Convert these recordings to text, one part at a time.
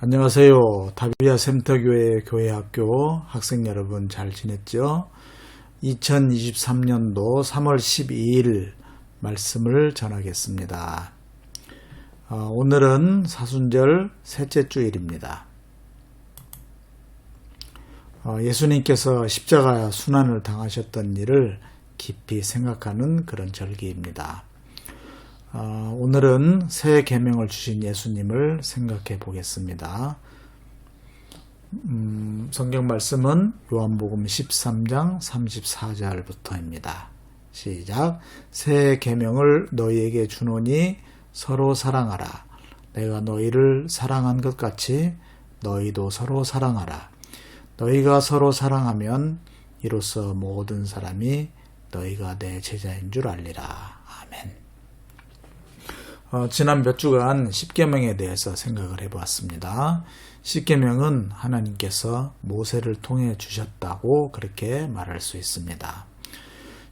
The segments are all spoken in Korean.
안녕하세요. 다비아 센터교회 교회학교 학생 여러분 잘 지냈죠? 2023년도 3월 12일 말씀을 전하겠습니다. 어, 오늘은 사순절 셋째 주일입니다. 어, 예수님께서 십자가 순환을 당하셨던 일을 깊이 생각하는 그런 절기입니다. 어, 오늘은 새 계명을 주신 예수님을 생각해 보겠습니다. 음, 성경 말씀은 요한복음 13장 34절부터입니다. 시작. 새 계명을 너희에게 주노니 서로 사랑하라. 내가 너희를 사랑한 것 같이 너희도 서로 사랑하라. 너희가 서로 사랑하면 이로써 모든 사람이 너희가 내 제자인 줄 알리라. 어, 지난 몇 주간 십계명에 대해서 생각을 해보았습니다. 십계명은 하나님께서 모세를 통해 주셨다고 그렇게 말할 수 있습니다.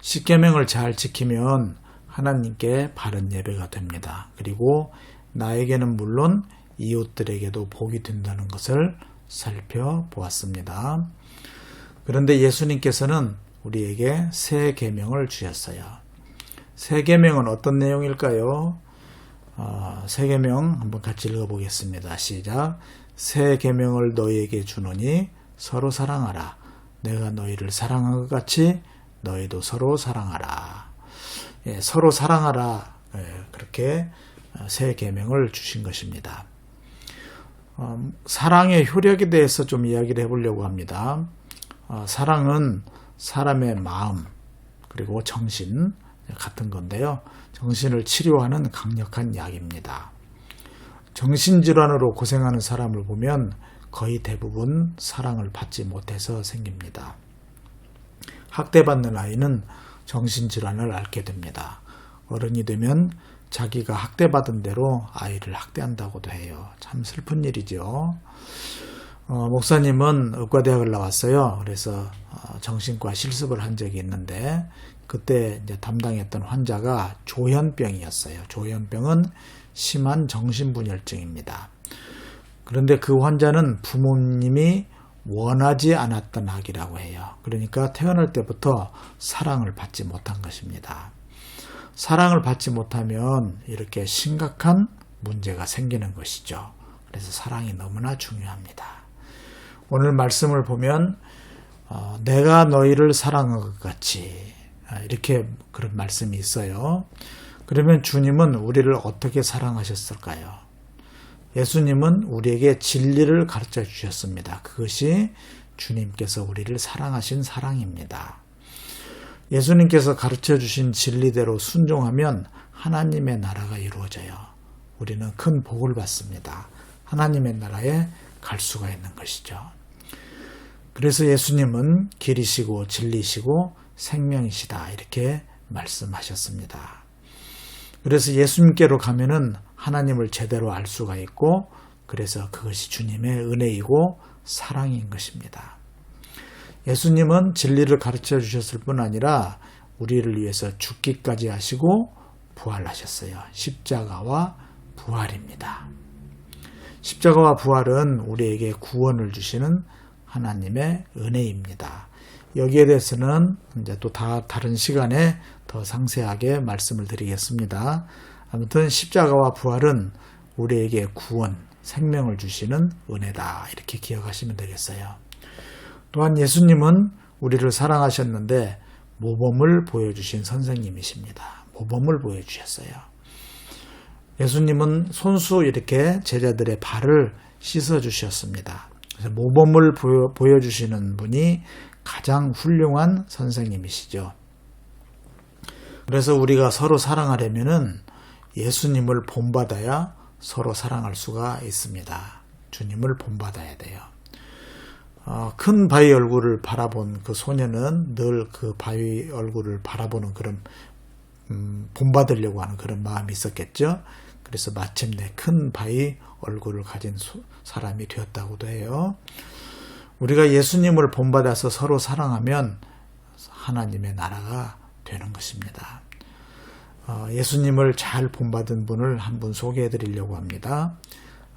십계명을 잘 지키면 하나님께 바른 예배가 됩니다. 그리고 나에게는 물론 이웃들에게도 복이 된다는 것을 살펴보았습니다. 그런데 예수님께서는 우리에게 새 계명을 주셨어요. 새 계명은 어떤 내용일까요? 어, 새 계명 한번 같이 읽어보겠습니다. 시작. 새 계명을 너희에게 주노니 서로 사랑하라. 내가 너희를 사랑한 것 같이 너희도 서로 사랑하라. 예, 서로 사랑하라. 예, 그렇게 어, 새 계명을 주신 것입니다. 어, 사랑의 효력에 대해서 좀 이야기를 해보려고 합니다. 어, 사랑은 사람의 마음 그리고 정신 같은 건데요. 정신을 치료하는 강력한 약입니다. 정신질환으로 고생하는 사람을 보면 거의 대부분 사랑을 받지 못해서 생깁니다. 학대받는 아이는 정신질환을 앓게 됩니다. 어른이 되면 자기가 학대받은 대로 아이를 학대한다고도 해요. 참 슬픈 일이죠. 어, 목사님은 의과대학을 나왔어요. 그래서 어, 정신과 실습을 한 적이 있는데 그때 이제 담당했던 환자가 조현병이었어요. 조현병은 심한 정신분열증입니다. 그런데 그 환자는 부모님이 원하지 않았던 아기라고 해요. 그러니까 태어날 때부터 사랑을 받지 못한 것입니다. 사랑을 받지 못하면 이렇게 심각한 문제가 생기는 것이죠. 그래서 사랑이 너무나 중요합니다. 오늘 말씀을 보면 어, 내가 너희를 사랑한 것 같이 아, 이렇게 그런 말씀이 있어요. 그러면 주님은 우리를 어떻게 사랑하셨을까요? 예수님은 우리에게 진리를 가르쳐 주셨습니다. 그것이 주님께서 우리를 사랑하신 사랑입니다. 예수님께서 가르쳐 주신 진리대로 순종하면 하나님의 나라가 이루어져요. 우리는 큰 복을 받습니다. 하나님의 나라에 갈 수가 있는 것이죠. 그래서 예수님은 길이시고 진리시고 생명이시다. 이렇게 말씀하셨습니다. 그래서 예수님께로 가면은 하나님을 제대로 알 수가 있고 그래서 그것이 주님의 은혜이고 사랑인 것입니다. 예수님은 진리를 가르쳐 주셨을 뿐 아니라 우리를 위해서 죽기까지 하시고 부활하셨어요. 십자가와 부활입니다. 십자가와 부활은 우리에게 구원을 주시는 하나님의 은혜입니다. 여기에 대해서는 이제 또 다 다른 시간에 더 상세하게 말씀을 드리겠습니다. 아무튼 십자가와 부활은 우리에게 구원, 생명을 주시는 은혜다. 이렇게 기억하시면 되겠어요. 또한 예수님은 우리를 사랑하셨는데 모범을 보여주신 선생님이십니다. 모범을 보여주셨어요. 예수님은 손수 이렇게 제자들의 발을 씻어 주셨습니다. 모범을 보여, 주시는 분이 가장 훌륭한 선생님이시죠. 그래서 우리가 서로 사랑하려면은 예수님을 본받아야 서로 사랑할 수가 있습니다. 주님을 본받아야 돼요. 어, 큰 바위 얼굴을 바라본 그 소녀는 늘 그 바위 얼굴을 바라보는 그런 음, 본받으려고 하는 그런 마음이 있었겠죠. 그래서 마침내 큰 바위 얼굴을 가진 소, 사람이 되었다고도 해요. 우리가 예수님을 본받아서 서로 사랑하면 하나님의 나라가 되는 것입니다. 어, 예수님을 잘 본받은 분을 한 분 소개해 드리려고 합니다.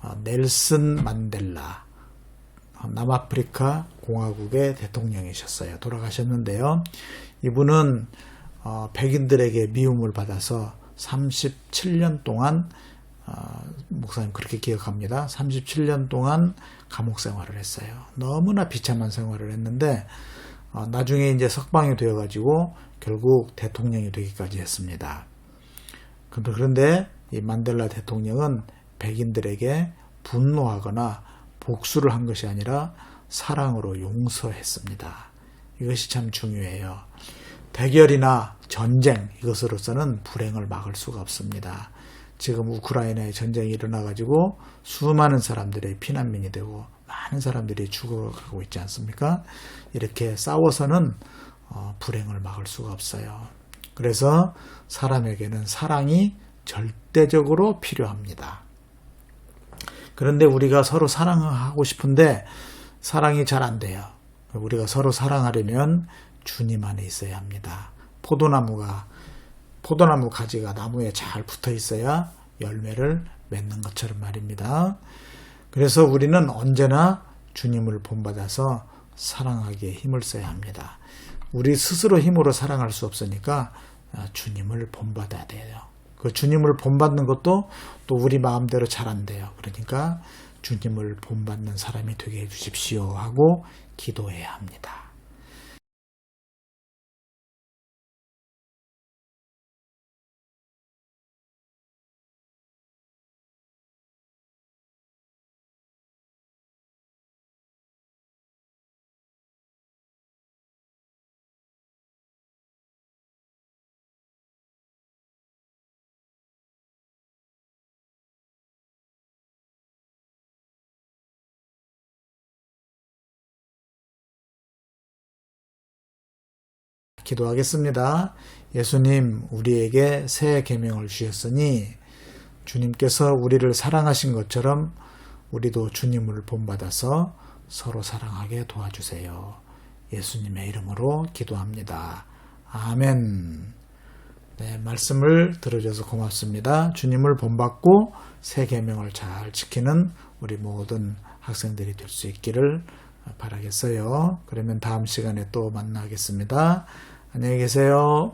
어, 넬슨 만델라 어, 남아프리카 공화국의 대통령이셨어요. 돌아가셨는데요. 이분은 어, 백인들에게 미움을 받아서 37년 동안 어, 목사님 그렇게 기억합니다. 37년 동안 감옥 생활을 했어요. 너무나 비참한 생활을 했는데 어, 나중에 이제 석방이 되어가지고 결국 대통령이 되기까지 했습니다. 그런데 이 만델라 대통령은 백인들에게 분노하거나 복수를 한 것이 아니라 사랑으로 용서했습니다. 이것이 참 중요해요. 대결이나 전쟁 이것으로서는 불행을 막을 수가 없습니다. 지금 우크라이나에 전쟁이 일어나가지고 수많은 사람들의 피난민이 되고 많은 사람들이 죽어가고 있지 않습니까? 이렇게 싸워서는 어, 불행을 막을 수가 없어요. 그래서 사람에게는 사랑이 절대적으로 필요합니다. 그런데 우리가 서로 사랑하고 싶은데 사랑이 잘 안 돼요. 우리가 서로 사랑하려면 주님 안에 있어야 합니다. 포도나무가 포도나무 가지가 나무에 잘 붙어 있어야 열매를 맺는 것처럼 말입니다. 그래서 우리는 언제나 주님을 본받아서 사랑하기에 힘을 써야 합니다. 우리 스스로 힘으로 사랑할 수 없으니까 주님을 본받아야 돼요. 그 주님을 본받는 것도 또 우리 마음대로 잘 안 돼요. 그러니까 주님을 본받는 사람이 되게 해주십시오 하고 기도해야 합니다. 기도하겠습니다. 예수님, 우리에게 새 계명을 주셨으니 주님께서 우리를 사랑하신 것처럼 우리도 주님을 본받아서 서로 사랑하게 도와주세요. 예수님의 이름으로 기도합니다. 아멘. 네, 말씀을 들어줘서 고맙습니다. 주님을 본받고 새 계명을 잘 지키는 우리 모든 학생들이 될 수 있기를 바라겠어요. 그러면 다음 시간에 또 만나겠습니다. 안녕히 계세요.